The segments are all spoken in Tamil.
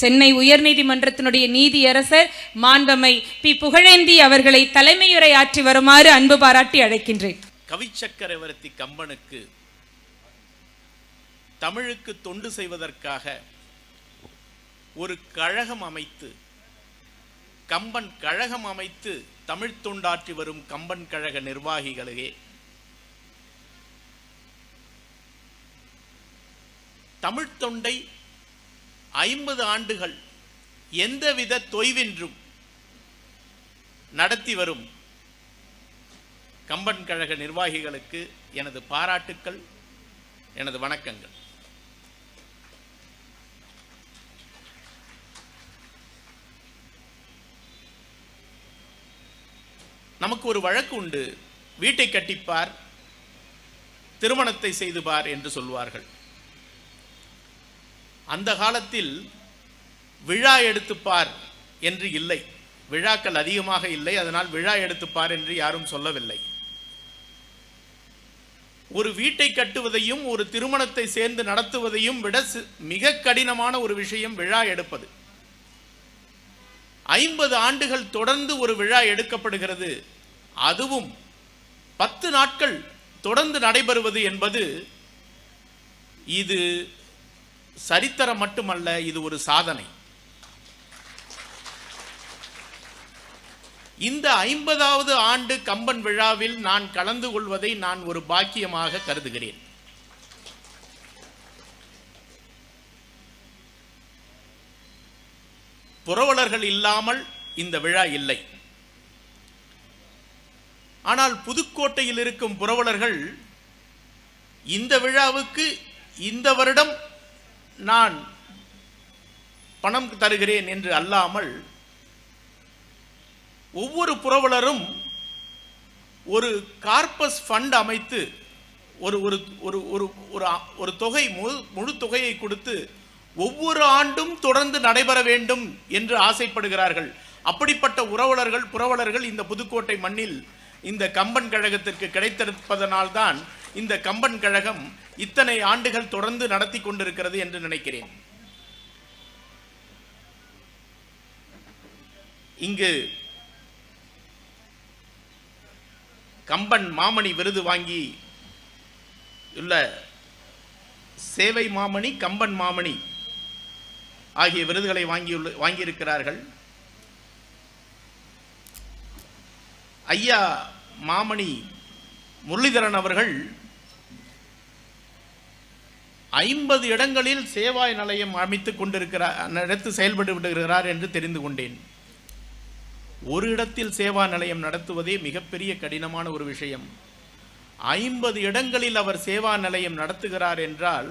சென்னை உயர்நீதிமன்றத்தினுடைய நீதியரசர் மாண்பமை பி. புகழேந்தி அவர்களை தலைமையுரை ஆற்றி வருமாறு அன்பு பாராட்டி அழைக்கின்றேன். கவிச்சக்கரவர்த்தி கம்பனுக்கு தமிழுக்கு தொண்டு செய்வதற்காக ஒரு கழகம் அமைத்து கம்பன் கழகம் அமைத்து தமிழ் தொண்டாற்றி வரும் கம்பன் கழக நிர்வாகிகளே தமிழ் தொண்டை ஐம்பது ஆண்டுகள் எந்தவித தொய்வின்றும் நடத்தி வரும் கம்பன் கழக நிர்வாகிகளுக்கு எனது பாராட்டுக்கள் எனது வணக்கங்கள். நமக்கு ஒரு வழக்கு உண்டு. வீட்டை கட்டிப்பார் திருமணத்தை செய்து பார் என்று சொல்வார்கள். அந்த காலத்தில் விழா எடுத்துப்பார் என்று இல்லை. விழாக்கள் அதிகமாக இல்லை அதனால் விழா எடுத்துப்பார் என்று யாரும் சொல்லவில்லை. ஒரு வீட்டை கட்டுவதையும் ஒரு திருமணத்தை சேர்ந்து நடத்துவதையும் விட மிக கடினமான ஒரு விஷயம் விழா எடுப்பது. ஐம்பது ஆண்டுகள் தொடர்ந்து ஒரு விழா எடுக்கப்படுகிறது. அதுவும் பத்து நாட்கள் தொடர்ந்து நடைபெறுவது என்பது இது சரித்திரம் மட்டுமல்ல இது ஒரு சாதனை. இந்த ஐம்பதாவது ஆண்டு கம்பன் விழாவில் நான் கலந்து கொள்வதை நான் ஒரு பாக்கியமாக கருதுகிறேன். புரவலர்கள் இல்லாமல் இந்த விழா இல்லை. ஆனால் புதுக்கோட்டையில் இருக்கும் புரவலர்கள் இந்த விழாவுக்கு இந்த வருடம் நான் பணம் தருகிறேன் என்று அல்லாமல் ஒவ்வொரு புரவலரும் ஒரு கார்பஸ் ஃபண்ட் அமைத்து ஒரு ஒரு ஒரு ஒரு ஒரு ஒரு தொகை முழு முழு தொகையை கொடுத்து ஒவ்வொரு ஆண்டும் தொடர்ந்து நடைபெற வேண்டும் என்று ஆசைப்படுகிறார்கள். அப்படிப்பட்ட உறவலர்கள் புரவலர்கள் இந்த புதுக்கோட்டை மண்ணில் இந்த கம்பன் கழகத்திற்கு கிடைத்திருப்பதனால்தான் இந்த கம்பன் கழகம் இத்தனை ஆண்டுகள் தொடர்ந்து நடத்தி கொண்டிருக்கிறது என்று நினைக்கிறேன். இங்கு கம்பன் மாமணி விருது வாங்கி உள்ள சேவை மாமணி கம்பன் மாமணி ஆகிய விருதுகளை வாங்கியுள்ள வாங்கியிருக்கிறார்கள். ஐயா மாமணி முரளிதரன் அவர்கள் ஐம்பது இடங்களில் சேவாய் நிலையம் அமைத்து கொண்டிருக்கிறார் நடத்து செயல்பட்டு விடுகிறார் என்று தெரிந்து கொண்டேன். ஒரு இடத்தில் சேவா நிலையம் நடத்துவதே மிகப்பெரிய கடினமான ஒரு விஷயம். ஐம்பது இடங்களில் அவர் சேவா நிலையம் நடத்துகிறார் என்றால்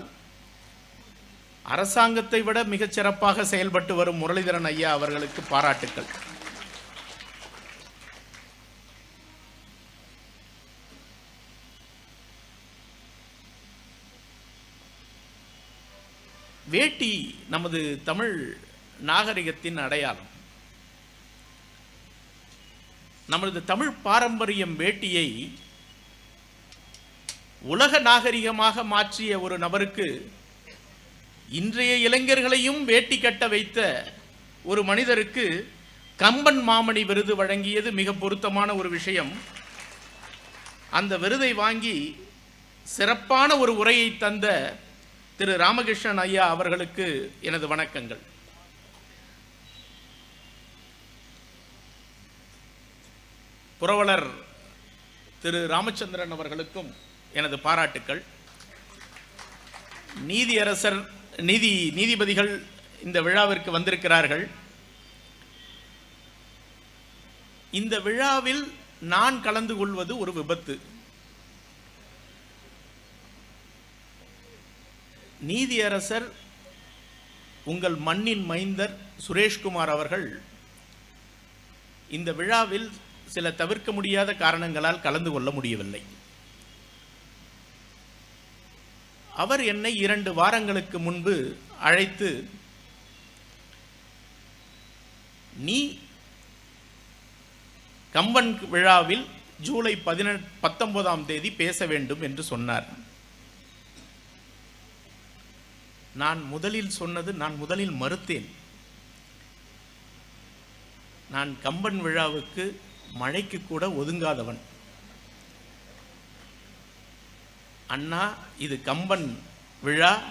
அரசாங்கத்தை விட மிகச் சிறப்பாக செயல்பட்டு வரும் முரளிதரன் ஐயா அவர்களுக்கு பாராட்டுக்கள். வேட்டி நமது தமிழ் நாகரிகத்தின் அடையாளம். நமது தமிழ் பாரம்பரியம் வேட்டியை உலக நாகரிகமாக மாற்றிய ஒரு நபருக்கு இன்றைய இளைஞர்களையும் வேட்டி கட்ட வைத்த ஒரு மனிதருக்கு கம்பன் மாமணி விருது வழங்கியது மிக பொருத்தமான ஒரு விஷயம். அந்த விருதை வாங்கி சிறப்பான ஒரு உரையை தந்த திரு ராமகிருஷ்ணன் ஐயா அவர்களுக்கு எனது வணக்கங்கள். புரவலர் திரு ராமச்சந்திரன் அவர்களுக்கும் எனது பாராட்டுக்கள். நீதியரசர் நீதி நீதிபதிகள் இந்த விழாவிற்கு வந்திருக்கிறார்கள். இந்த விழாவில் நான் கலந்து கொள்வது ஒரு விபத்து. நீதியரசர் உங்கள் மண்ணின் மைந்தர் சுரேஷ்குமார் அவர்கள் இந்த விழாவில் சில தவிர்க்க முடியாத காரணங்களால் கலந்து கொள்ள முடியவில்லை. அவர் என்னை இரண்டு வாரங்களுக்கு முன்பு அழைத்து நீ கம்பன் விழாவில் ஜூலை பதினெட் பத்தொன்பதாம் தேதி பேச வேண்டும் என்று சொன்னார். நான் முதலில் சொன்னது நான் முதலில் மறுத்தேன். நான் கம்பன் விழாவுக்கு மழைக்கு கூட ஒதுங்காதவன். அண்ணா இது கம்பன் விழா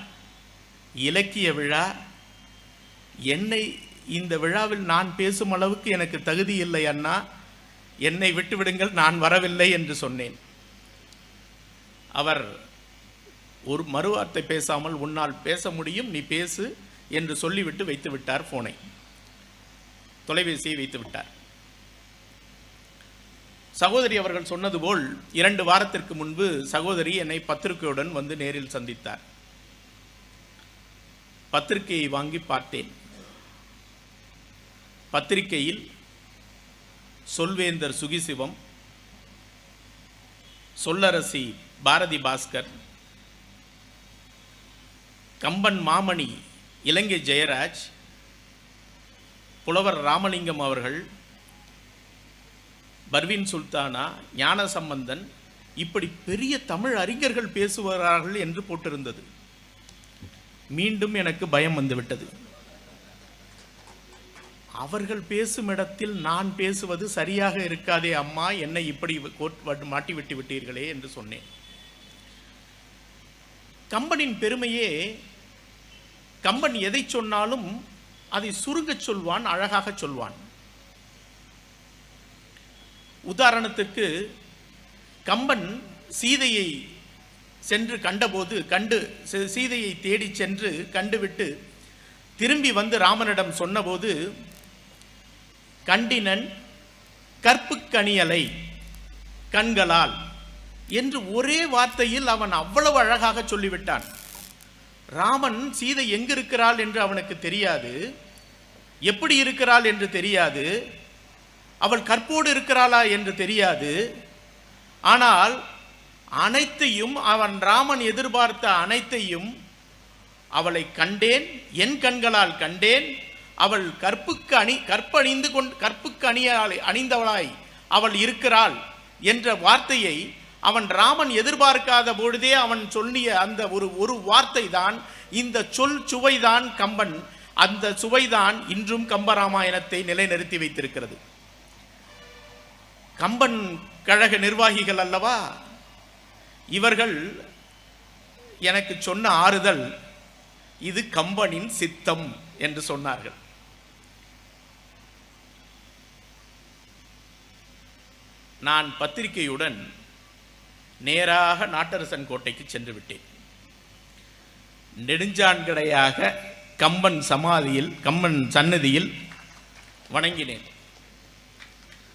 இலக்கிய விழா. என்னை இந்த விழாவில் நான் பேசும் அளவுக்கு எனக்கு தகுதி இல்லை அண்ணா. என்னை விட்டுவிடுங்கள் நான் வரவில்லை என்று சொன்னேன். அவர் ஒரு மறுவார்த்தை பேசாமல் உன்னால் பேச முடியும் நீ பேசு என்று சொல்லிவிட்டு வைத்து விட்டார் போனை தொலைபேசியை வைத்து விட்டார். சகோதரி அவர்கள் சொன்னது போல் இரண்டு வாரத்திற்கு முன்பு சகோதரி என்னை பத்திரிகையுடன் வந்து நேரில் சந்தித்தார். பத்திரிகையை வாங்கி பார்த்தேன். பத்திரிகையில் சொல்வேந்தர் சுகிசிவம் சொல்லரசி பாரதி பாஸ்கர் கம்பன் மாமணி இலங்கை ஜெயராஜ் புலவர் ராமலிங்கம் அவர்கள் பர்வீன் சுல்தானா ஞான சம்பந்தன் இப்படி பெரிய தமிழ் அறிஞர்கள் பேசுவார்கள் என்று போட்டிருந்தது. மீண்டும் எனக்கு பயம் வந்துவிட்டது. அவர்கள் பேசும் இடத்தில் நான் பேசுவது சரியாக இருக்காதே அம்மா என்னை இப்படி கோட்- மாட்டி விட்டு விட்டீர்களே என்று சொன்னேன். கம்பனின் பெருமையே கம்பன் எதை சொன்னாலும் அதை சுருங்கச் சொல்வான் அழகாக சொல்வான். உதாரணத்திற்கு கம்பன் சீதையை சென்று கண்டபோது கண்டு சீதையை தேடிச் சென்று கண்டுவிட்டு திரும்பி வந்து ராமனிடம் சொன்னபோது கண்டினன் கற்புக்கணியலை கண்களால் என்று ஒரே வார்த்தையில் அவன் அவ்வளவு அழகாக சொல்லிவிட்டான். ராமன் சீதை எங்கிருக்கிறாள் என்று அவனுக்கு தெரியாது. எப்படி இருக்கிறாள் என்று தெரியாது. அவள் கற்போடு இருக்கிறாளா என்று தெரியாது. ஆனால் அனைத்தையும் அவன் ராமன் எதிர்பார்த்த அனைத்தையும் அவளை கண்டேன் என் கண்களால் கண்டேன். அவள் கற்புக்கு அணி கற்பணிந்து கொண்டு கற்புக்கு அணியாளை அணிந்தவளாய் அவள் இருக்கிறாள் என்ற வார்த்தையை அவன் ராமன் எதிர்பார்க்காத பொழுதே அவன் சொல்லிய அந்த ஒரு ஒரு வார்த்தை தான் இந்த சொல் சுவைதான் கம்பன். அந்த சுவைதான் இன்றும் கம்பராமாயணத்தை நிலைநிறுத்தி வைத்திருக்கிறது. கம்பன் கழக நிர்வாகிகள் அல்லவா? இவர்கள் எனக்கு சொன்ன ஆறுதல் இது கம்பனின் சித்தம் என்று சொன்னார்கள். நான் பத்திரிகையுடன் நேராக நாட்டரசன் கோட்டைக்கு சென்று விட்டேன். நெடுஞ்சான்கடையாக கம்பன் சமாதியில் கம்பன் சன்னதியில் வணங்கினேன்.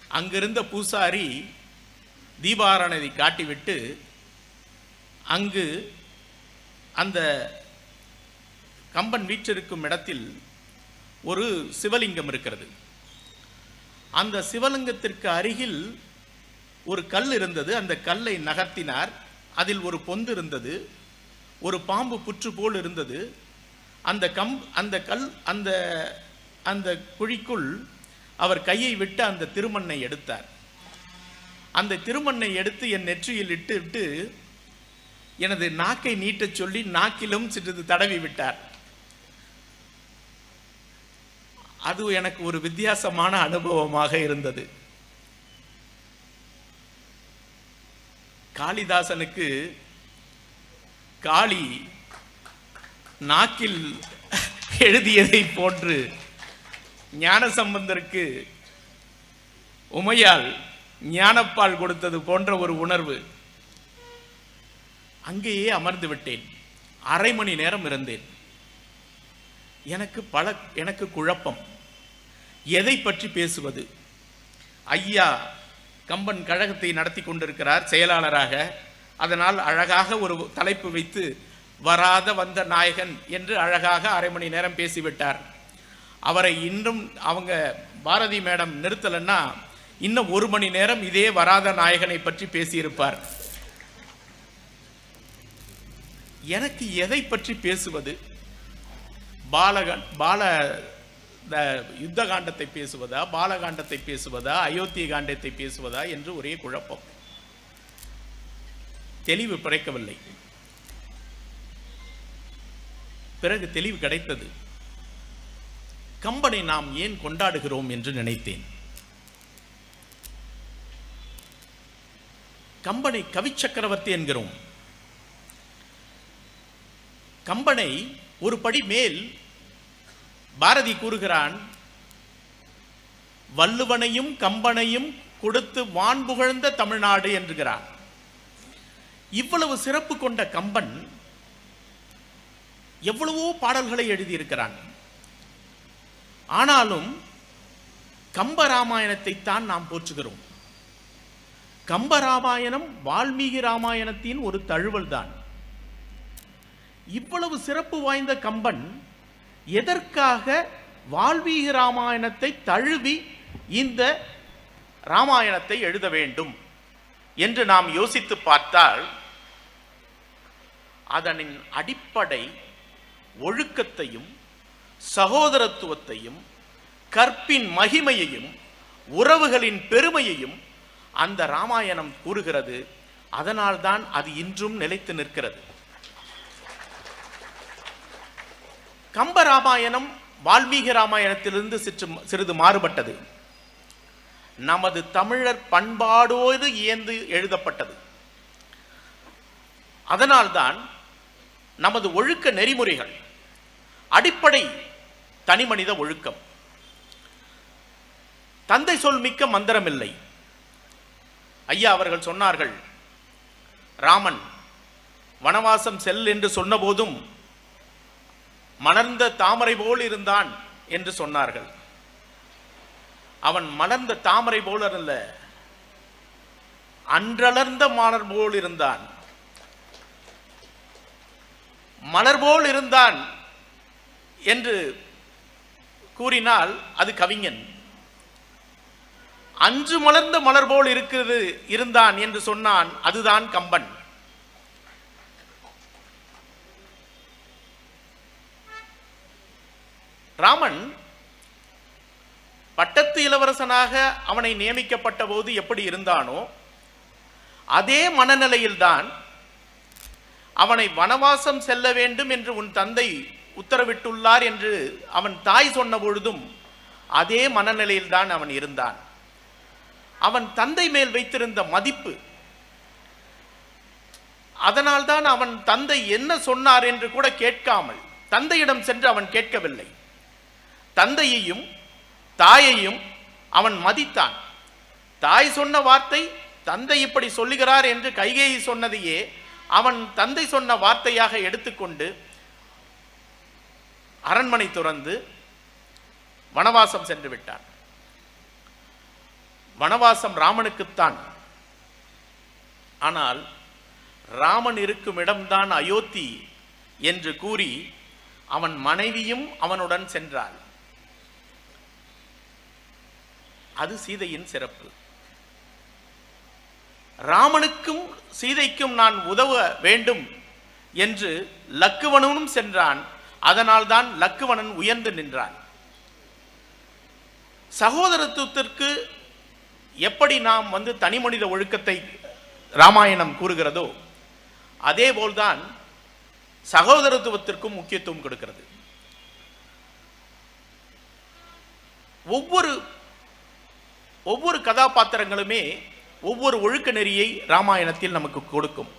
அங்கிருந்த பூசாரி தீபாராணனை காட்டிவிட்டு அங்கு அந்த கம்பன் வீற்றிருக்கும் இடத்தில் ஒரு சிவலிங்கம் இருக்கிறது. அந்த சிவலிங்கத்திற்கு அருகில் ஒரு கல் இருந்தது அந்த கல்லை நகர்த்தினார். அதில் ஒரு பொந்து இருந்தது ஒரு பாம்பு புற்று போல் இருந்தது. அந்த கம் அந்த கல் அந்த அந்த குழிக்குள் அவர் கையை விட்டு அந்த திருமண்ணை எடுத்தார். அந்த திருமண்ணை எடுத்து என் நெற்றியில் இட்டு விட்டு எனது நாக்கை நீட்டச் சொல்லி நாக்கிலும் சிறிது தடவி விட்டார். அது எனக்கு ஒரு வித்தியாசமான அனுபவமாக இருந்தது. காளிதாசனுக்கு காளி நாக்கில் எழுதியதை போன்று ஞானசம்பந்தருக்கு உமையால் ஞானப்பால் கொடுத்தது போன்ற ஒரு உணர்வு. அங்கேயே அமர்ந்து விட்டேன். அரை மணி நேரம் இருந்தேன். எனக்கு பல எனக்கு குழப்பம். எதை பற்றி பேசுவது? ஐயா கம்பன் கழகத்தை நடத்தி கொண்டிருக்கிறார் செயலாளராக. அதனால் அழகாக ஒரு தலைப்பு வைத்து வராத வந்த நாயகன் என்று அழகாக அரை மணி நேரம் பேசிவிட்டார். அவரை இன்னும் அவங்க பாரதி மேடம் நிறுத்தலைன்னா இன்னும் ஒரு மணி நேரம் இதே வராத நாயகனை பற்றி பேசியிருப்பார். எனக்கு எதை பற்றி பேசுவது? பாலகன் பால யுத்த காண்டத்தை பேசுவதா பாலகாண்டத்தை பேசுவதா அயோத்திய காண்டத்தை பேசுவதா என்று ஒரே குழப்பம். தெளிவு பிறக்கவில்லை. பிறகு தெளிவு கிடைத்தது. கம்பனை நாம் ஏன் கொண்டாடுகிறோம் என்று நினைத்தேன். கம்பனை கவிச்சக்கரவர்த்தி என்கிறோம். கம்பனை ஒரு படி மேல் பாரதி கூறுகிறான் வள்ளுவனையும் கம்பனையும் கொடுத்து வான் புகழ்ந்த தமிழ்நாடு என்றுகிறான் இவ்வளவு சிறப்பு கொண்ட கம்பன் எவ்வளவோ பாடல்களை எழுதியிருக்கிறான். ஆனாலும் கம்ப ராமாயணத்தை தான் நாம் போற்றுகிறோம். கம்ப ராமாயணம் வால்மீகி ராமாயணத்தின் ஒரு தழுவல் தான் இவ்வளவு சிறப்பு வாய்ந்த கம்பன் எதற்காக வால்மீகி ராமாயணத்தை தழுவி இந்த ராமாயணத்தை எழுத வேண்டும் என்று நாம் யோசித்து பார்த்தால் அதனின் அடிப்படை ஒழுக்கத்தையும் சகோதரத்துவத்தையும் கற்பின் மகிமையையும் உறவுகளின் பெருமையையும் அந்த ராமாயணம் கூறுகிறது. அதனால்தான் அது இன்றும் நிலைத்து நிற்கிறது. கம்ப ராமாயணம் வால்மீகி ராமாயணத்திலிருந்து சிற்று சிறிது மாறுபட்டது. நமது தமிழர் பண்பாடோடு இயந்து எழுதப்பட்டது. அதனால்தான் நமது ஒழுக்க நெறிமுறைகள் அடிப்படை தனிமனித ஒழுக்கம். தந்தை சொல் மிக்க மந்திரமில்லை. ஐயா அவர்கள் சொன்னார்கள் ராமன் வனவாசம் செல் என்று சொன்னபோதும் மலர்ந்த தாமரை போல் இருந்தான் என்று சொன்னார்கள். அவன் மலர்ந்த தாமரை போல் அல்ல அன்றளர்ந்த மலர் போல் இருந்தான். மலர் போல் இருந்தான் என்று கூறினால் அது கவிஞன். அஞ்சு மலர்ந்த மலர் போல் இருக்கிறது இருந்தான் என்று சொன்னான் அதுதான் கம்பன். ராமன் பட்டத்து இளவரசனாக அவனை நியமிக்கப்பட்ட போது எப்படி இருந்தானோ அதே மனநிலையில்தான் அவனை வனவாசம் செல்ல வேண்டும் என்று உன் தந்தை உத்தரவிட்டுள்ளார் என்று அவன் தாய் சொன்ன பொழுதும் அதே மனநிலையில்தான் அவன் இருந்தான். அவன் தந்தை மேல் வைத்திருந்த மதிப்பு அதனால்தான் அவன் தந்தை என்ன சொன்னார் என்று கூட கேட்காமல் தந்தையிடம் சென்று அவன் கேட்கவில்லை. தந்தையையும் தாயையும் அவன் மதித்தான். தாய் சொன்ன வார்த்தை தந்தை இப்படி சொல்லுகிறார் என்று கைகேயி சொன்னதையே அவன் தந்தை சொன்ன வார்த்தையாக எடுத்துக்கொண்டு அரண்மனை துறந்து வனவாசம் சென்று விட்டான். வனவாசம் ராமனுக்குத்தான். ஆனால் ராமன் இருக்கும் இடம்தான் அயோத்தி என்று கூறி அவன் மனைவியும் அவனுடன் சென்றாள். அது சீதையின் சிறப்பு. ராமனுக்கும் சீதைக்கும் நான் உதவ வேண்டும் என்று லக்குவனும் சென்றான். அதனால்தான் லக்குவனன் உயர்ந்து நின்றான். சகோதரத்துவத்திற்கு எப்படி நாம் வந்து தனிமனித ஒழுக்கத்தை ராமாயணம் கூறுகிறதோ அதே போல்தான் சகோதரத்துவத்திற்கும் முக்கியத்துவம் கொடுக்கிறது. ஒவ்வொரு ஒவ்வொரு கதாபாத்திரங்களுமே ஒவ்வொரு ஒழுக்க நெறியை ராமாயணத்தில் நமக்கு கொடுக்கும்.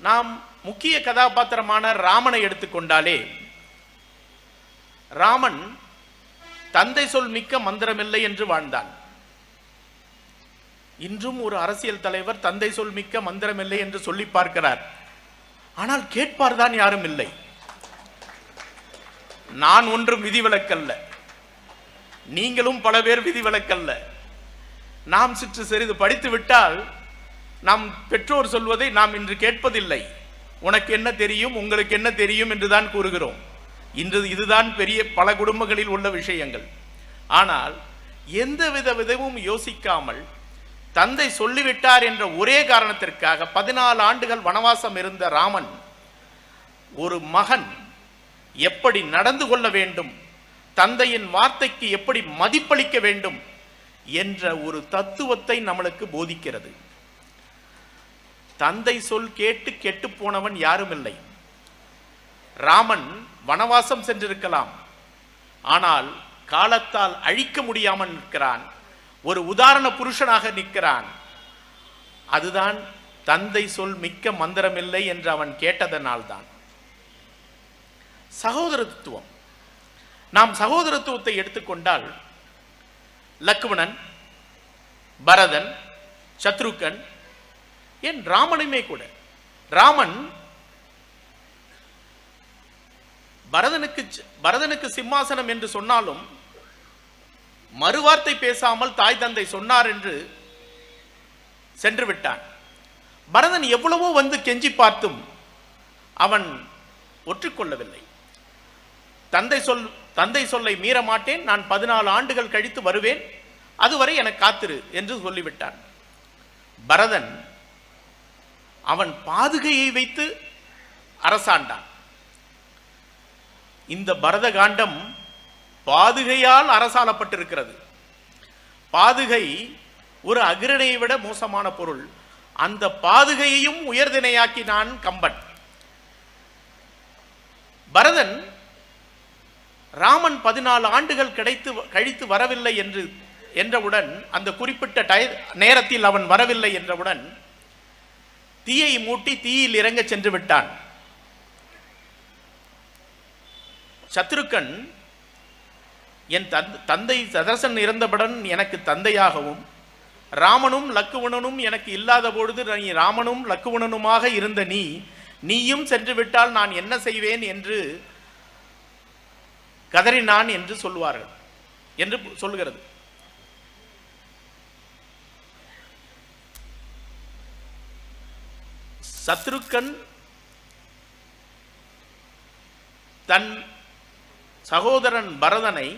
நாம் முக்கிய கதாபாத்திரமான ராமனை எடுத்துக்கொண்டாலே ராமன் தந்தை சொல் மிக்க மந்திரமில்லை என்று வாழ்ந்தான். இன்றும் ஒரு அரசியல் தலைவர் தந்தை சொல் மிக்க மந்திரமில்லை என்று சொல்லி பார்க்கிறார். ஆனால் கேட்பார்தான் யாரும் இல்லை. நான் ஒன்றும் விதிவிலக்கல்ல. நீங்களும் பல பேர் விதிவிலக்கல்ல. நாம் சிற்று சிறிது படித்து விட்டால் நாம் பெற்றோர் சொல்வதை நாம் இன்று கேட்பதில்லை. உனக்கு என்ன தெரியும் உங்களுக்கு என்ன தெரியும் என்றுதான் கூறுகிறோம். இன்று இதுதான் பெரிய பல குடும்பங்களில் உள்ள விஷயங்கள். ஆனால் எந்தவித விதமும் யோசிக்காமல் தந்தை சொல்லிவிட்டார் என்ற ஒரே காரணத்திற்காக பதினாலு ஆண்டுகள் வனவாசம் இருந்த ராமன் ஒரு மகன் எப்படி நடந்து கொள்ள வேண்டும் தந்தையின் வார்த்தைக்கு எப்படி மதிப்பளிக்க வேண்டும் என்ற ஒரு தத்துவத்தை நம்மளுக்கு போதிக்கிறது. தந்தை சொல் கேட்டு கெட்டு போனவன் யாரும் இல்லை. ராமன் வனவாசம் சென்றிருக்கலாம். ஆனால் காலத்தால் அழிக்க முடியாமல் நிற்கிறான். ஒரு உதாரண புருஷனாக நிற்கிறான். அதுதான் தந்தை சொல் மிக்க மந்திரமில்லை என்று அவன் கேட்டதனால்தான். சகோதரத்துவம். நாம் சகோதரத்துவத்தை எடுத்துக்கொண்டால் லக்மணன் பரதன் சத்ருக்கன் ஏன் ராமனுமே கூட. ராமன் பரதனுக்கு பரதனுக்கு சிம்மாசனம் என்று சொன்னாலும் மறுவார்த்தை பேசாமல் தாய் தந்தை சொன்னார் என்று சென்று விட்டான் பரதன் எவ்வளவோ வந்து கெஞ்சி பார்த்தும் அவன் ஒற்றுக்கொள்ளவில்லை. தந்தை சொல் தந்தை சொல்லை மீற மாட்டேன் நான் பதினாலு ஆண்டுகள் கழித்து வருவேன் அதுவரை எனக்கு காத்திரு என்று சொல்லிவிட்டான். பரதன் அவன் பாதுகையை வைத்து அரசாண்டான். இந்த பரத காண்டம் பாதுகையால் அரசாளப்பட்டிருக்கிறது. பாதுகை ஒரு அகிரணையை விட மோசமான பொருள். அந்த பாதுகையையும் உயர்திணையாக்கினான் கம்பன். பரதன் ராமன் பதினாலு ஆண்டுகள் கிடைத்து கழித்து வரவில்லை என்று என்றவுடன் அந்த குறிப்பிட்ட டய நேரத்தில் அவன் வரவில்லை என்றவுடன் தீயை மூட்டி தீயில் இறங்க சென்று விட்டான். சத்ருக்கன் என் தந் தந்தை சதரசன் இறந்தபடன் எனக்கு தந்தையாகவும் ராமனும் லக்குவணனும் எனக்கு இல்லாத பொழுது நீ ராமனும் லக்குவணனுமாக இருந்த நீ நீயும் சென்று விட்டால் நான் என்ன செய்வேன்? என்று கதறினான் என்று சொல்லுவார்கள் என்று சொல்லுகிறது. சத்ருக்கன் தன் சகோதரன் பரதனை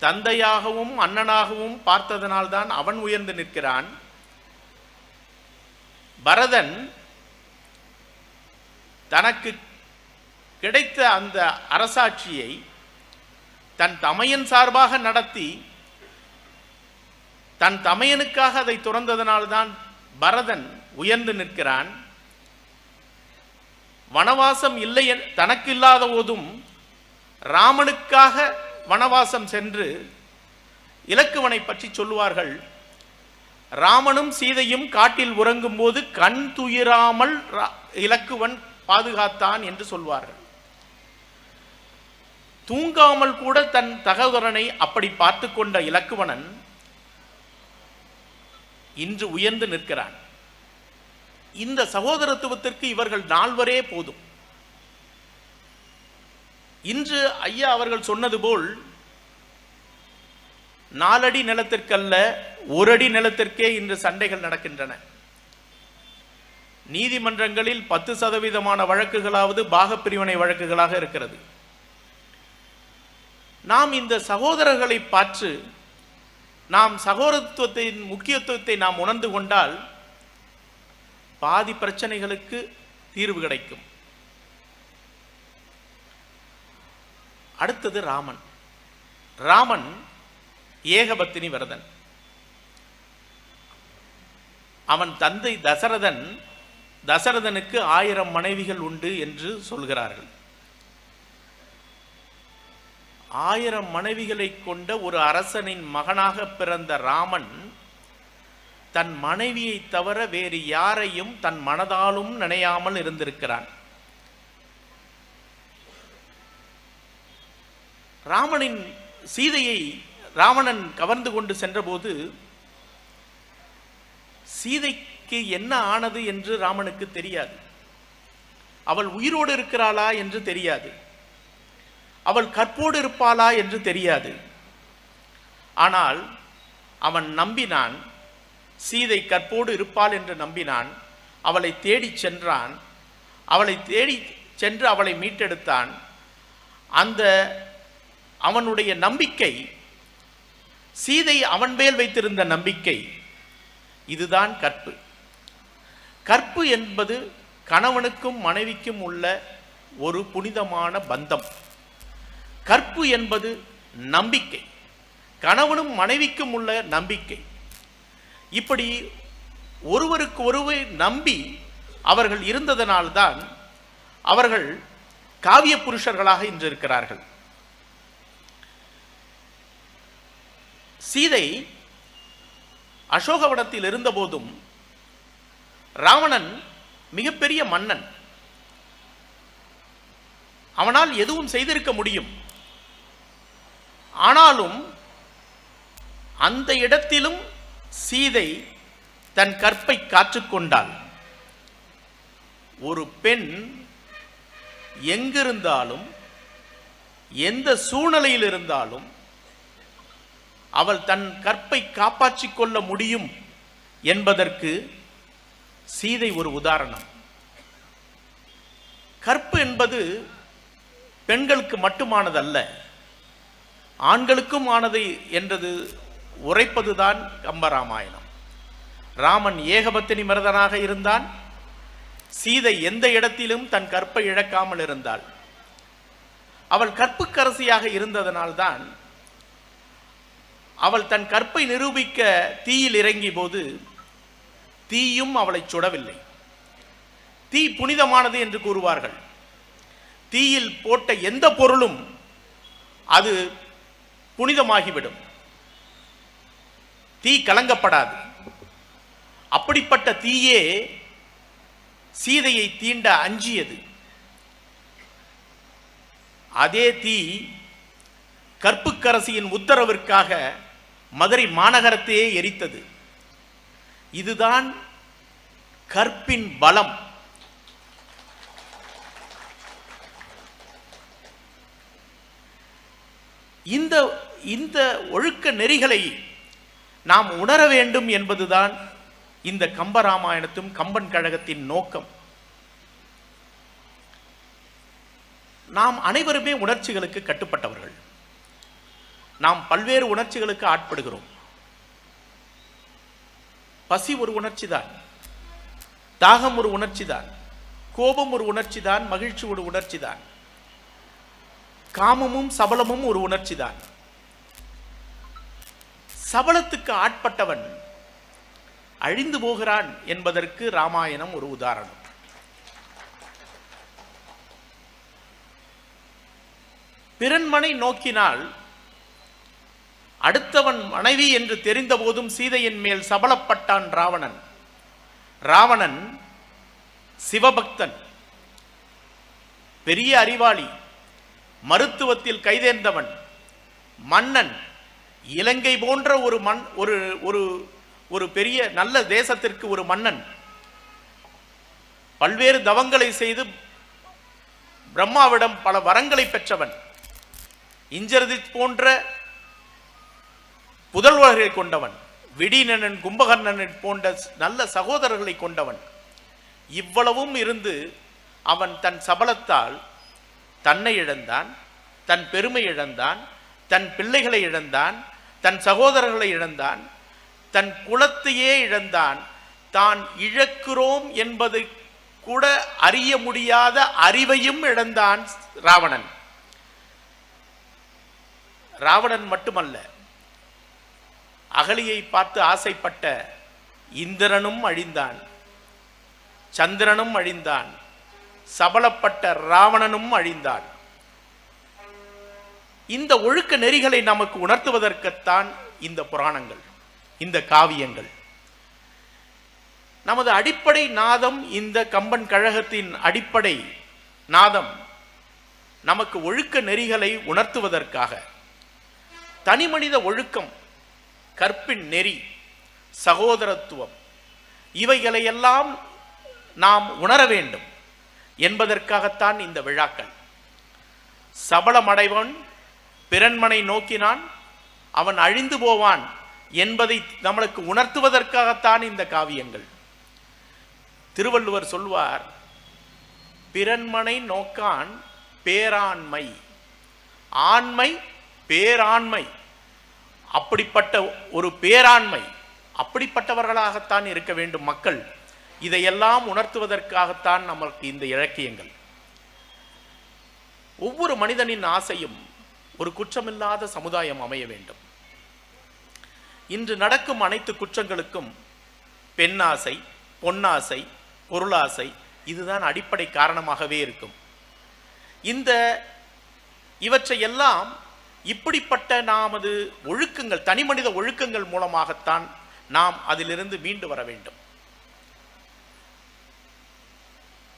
தந்தையாகவும் அண்ணனாகவும் பார்த்ததனால்தான் அவன் உயர்ந்து நிற்கிறான். பரதன் தனக்கு கிடைத்த அந்த அரசாட்சியை தன் தமையன் சார்பாக நடத்தி தன் தமையனுக்காக அதை துறந்ததனால்தான் பரதன் உயர்ந்து நிற்கிறான். வனவாசம் இல்லை தனக்கு இல்லாத போதும் ராமனுக்காக வனவாசம் சென்று இலக்குவனை பற்றி சொல்லுவார்கள். ராமனும் சீதையும் காட்டில் உறங்கும் போது கண் துயிராமல் ரா- இலக்குவன் பாதுகாத்தான் என்று சொல்வார்கள். தூங்காமல் கூட தன் தகவரனை அப்படி பார்த்து கொண்ட இலக்குவனன் இன்று உயர்ந்து நிற்கிறான். இந்த சகோதரத்துவத்திற்கு இவர்கள் நால்வரே போதும். இன்று ஐயா அவர்கள் சொன்னது போல் நாலடி நிலத்திற்கல்ல ஒரு அடி நிலத்திற்கே இன்று சண்டைகள் நடக்கின்றன. நீதிமன்றங்களில் பத்து சதவீதமான வழக்குகளாவது பாகப்பிரிவினை வழக்குகளாக இருக்கிறது. நாம் இந்த சகோதரர்களை பார்த்து நாம் சகோதரத்துவத்தின் முக்கியத்துவத்தை நாம் உணர்ந்து கொண்டால் பாதி பிரச்சனைகளுக்கு தீர்வு கிடைக்கும். அடுத்தது ராமன். ராமன் ஏகபத்தினி விரதன். அவன் தந்தை தசரதன் தசரதனுக்கு ஆயிரம் மனைவிகள் உண்டு என்று சொல்கிறார்கள். ஆயிரம் மனைவிகளை கொண்ட ஒரு அரசனின் மகனாக பிறந்த ராமன் தன் மனைவியை தவிர வேறு யாரையும் தன் மனதாலும் நினையாமல் இருந்திருக்கிறான். ராமனின் சீதையை ராவணன் கவர்ந்து கொண்டு சென்றபோது சீதைக்கு என்ன ஆனது? என்று ராமனுக்கு தெரியாது. அவள் உயிரோடு இருக்கிறாளா? என்று தெரியாது. அவள் கற்போடு இருப்பாளா என்று தெரியாது. ஆனால் அவன் நம்பினான் சீதை கற்போடு இருப்பாள் என்று நம்பினான் அவளை தேடிச் சென்றான் அவளை தேடி சென்று அவளை மீட்டெடுத்தான். அந்த அவனுடைய நம்பிக்கை சீதை அவன் மேல் வைத்திருந்த நம்பிக்கை இதுதான் கற்பு. கற்பு என்பது கணவனுக்கும் மனைவிக்கும் உள்ள ஒரு புனிதமான பந்தம். கற்பு என்பது நம்பிக்கை. கணவனும் மனைவிக்கும் உள்ள நம்பிக்கை. இப்படி ஒருவருக்கு ஒருவர் நம்பி அவர்கள் இருந்ததனால்தான் அவர்கள் காவிய புருஷர்களாக இன்று இருக்கிறார்கள். சீதை அசோகவனத்தில் இருந்தபோதும் ராவணன் மிகப்பெரிய மன்னன். அவனால் எதுவும் செய்திருக்க முடியும். ஆனாலும் அந்த இடத்திலும் சீதை தன் கற்பை காற்றுக்கொண்டாள் ஒரு பெண் எங்கிருந்தாலும் எந்த சூழ்நிலையில் இருந்தாலும் அவள் தன் கற்பை காப்பாற்றிக் கொள்ள முடியும் என்பதற்கு சீதை ஒரு உதாரணம். கற்பு என்பது பெண்களுக்கு மட்டுமானதல்ல. ஆண்களுக்கும் ஆனது என்றது உரைப்பதுதான் கம்பராமாயணம். ராமன் ஏகபத்தினி மரதனாக இருந்தான். சீதை எந்த இடத்திலும் தன் கற்பை இழக்காமல் இருந்தாள். அவள் கற்புக்கரசியாக இருந்ததனால்தான் அவள் தன் கற்பை நிரூபிக்க தீயில் இறங்கிய போது தீயும் அவளை சுடவில்லை. தீ புனிதமானது என்று கூறுவார்கள். தீயில் போட்ட எந்த பொருளும் அது புனிதமாகிவிடும். தீ கலங்கப்படாது. அப்படிப்பட்ட தீயே சீதையை தீண்ட அஞ்சியது. அதே தீ கற்புக்கரசியின் உத்தரவிற்காக மதுரை மாநகரத்தையே எரித்தது. இதுதான் கற்பின் பலம். இந்த இந்த ஒழுக்க நெறிகளை நாம் உணர வேண்டும் என்பதுதான் இந்த கம்பராமாயணத்தும் கம்பன் கழகத்தின் நோக்கம். நாம் அனைவருமே உணர்ச்சிகளுக்கு கட்டுப்பட்டவர்கள். நாம் பல்வேறு உணர்ச்சிகளுக்கு ஆட்படுகிறோம். பசி ஒரு உணர்ச்சி தான் தாகம் ஒரு உணர்ச்சி தான் கோபம் ஒரு உணர்ச்சி தான் மகிழ்ச்சி ஒரு உணர்ச்சி தான் காமமும் சபலமும் ஒரு உணர்ச்சி தான் சபலத்துக்கு ஆட்பட்டவன் அழிந்து போகிறான் என்பதற்கு ராமாயணம் ஒரு உதாரணம். பிறன்மனை நோக்கினால் அடுத்தவன் மனைவி என்று தெரிந்த போதும் சீதையின் மேல் சபலப்பட்டான் ராவணன். ராவணன் சிவபக்தன் பெரிய அறிவாளி மருத்துவத்தில் கைதேர்ந்தவன் மன்னன் இலங்கை போன்ற ஒரு மண் ஒரு ஒரு ஒரு பெரிய நல்ல தேசத்திற்கு ஒரு மன்னன் பல்வேறு தவங்களை செய்து பிரம்மாவிடம் பல வரங்களை பெற்றவன். இஞ்சரதித் போன்ற புதல்வர்களை கொண்டவன். விடீனன் கும்பகர்ணன் போன்ற நல்ல சகோதரர்களை கொண்டவன். இவ்வளவும் இருந்து அவன் தன் சபலத்தால் தன்னை இழந்தான் தன் பெருமை இழந்தான் தன் பிள்ளைகளை இழந்தான் தன் சகோதரர்களை இழந்தான் தன் குலத்தையே இழந்தான். தான் இழக்கிறோம் என்பது கூட அறிய முடியாத அறிவையும் இழந்தான் ராவணன். ராவணன் மட்டுமல்ல அகலியை பார்த்து ஆசைப்பட்ட இந்திரனும் அழிந்தான் சந்திரனும் அழிந்தான் சபலப்பட்ட ராவணனும் அழிந்தான். இந்த ஒழுக்க நெறிகளை நமக்கு உணர்த்துவதற்குத்தான் இந்த புராணங்கள் இந்த காவியங்கள். நமது அடிப்படை நாதம் இந்த கம்பன் கழகத்தின் அடிப்படை நாதம் நமக்கு ஒழுக்க நெறிகளை உணர்த்துவதற்காக. தனிமனித ஒழுக்கம் கற்பின் நெறி சகோதரத்துவம் இவைகளையெல்லாம் நாம் உணர வேண்டும் என்பதற்காகத்தான் இந்த விழாக்கள். சபலமடைவன் பிறன்மனை நோக்கினான் அவன் அழிந்து போவான் என்பதை நம்மளுக்கு உணர்த்துவதற்காகத்தான் இந்த காவியங்கள். திருவள்ளுவர் சொல்வார் பிறன்மனை நோக்கான் பேராண்மை ஆண்மை பேராண்மை. அப்படிப்பட்ட ஒரு பேராண்மை அப்படிப்பட்டவர்களாகத்தான் இருக்க வேண்டும் மக்கள். இதையெல்லாம் உணர்த்துவதற்காகத்தான் நமக்கு இந்த இலக்கியங்கள். ஒவ்வொரு மனிதனின் ஆசையும் ஒரு குற்றமில்லாத சமுதாயம் அமைய வேண்டும். இன்று நடக்கும் அனைத்து குற்றங்களுக்கும் பெண்ணாசை பொன்னாசை பொருளாசை இதுதான் அடிப்படை காரணமாகவே இருக்கும். இந்த இவற்றையெல்லாம் இப்படிப்பட்ட நமது ஒழுக்கங்கள் தனிமனித ஒழுக்கங்கள் மூலமாகத்தான் நாம் அதிலிருந்து மீண்டு வர வேண்டும்.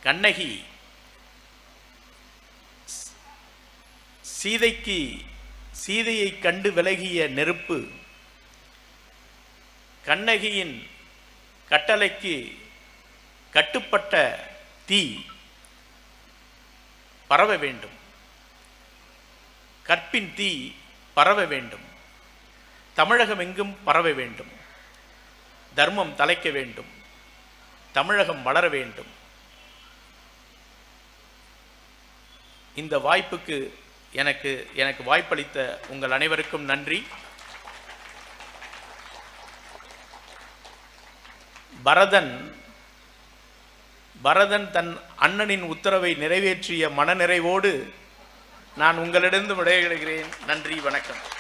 கண்ணகி சீதைக்கு சீதையை கண்டு விலகிய நெருப்பு கண்ணகியின் கட்டளைக்கு கட்டுப்பட்ட தீ பரவ வேண்டும். கற்பின் தீ பரவ வேண்டும். தமிழகம் எங்கும் பரவ வேண்டும். தர்மம் தலைக்க வேண்டும். தமிழகம் வளர வேண்டும். இந்த வாய்ப்புக்கு எனக்கு எனக்கு வாய்ப்பளித்த உங்கள் அனைவருக்கும் நன்றி. பரதன் பரதன் தன் அண்ணனின் உத்தரவை நிறைவேற்றிய மனநிறைவோடு நான் உங்களிடம் விடைபெறுகிறேன். நன்றி வணக்கம்.